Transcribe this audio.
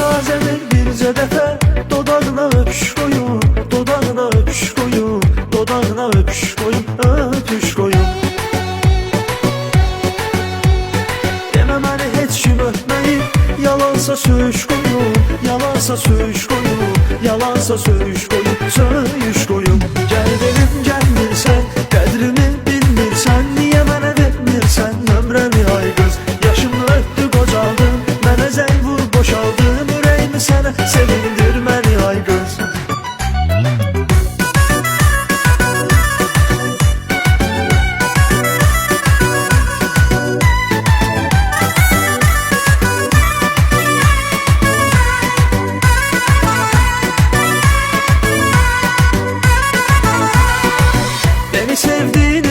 Gecəni bircə dəfə Dodağına öpüş qoyun Dodağına öpüş qoyun Dodağına öpüş qoyun Öpüş qoyun Demə məni heç kim öpməyib Yalansa söyüş qoyun Yalansa söyüş qoyun Yalansa söyüş qoyun Söyüş sevindir beni aygöz Beni sevdiğini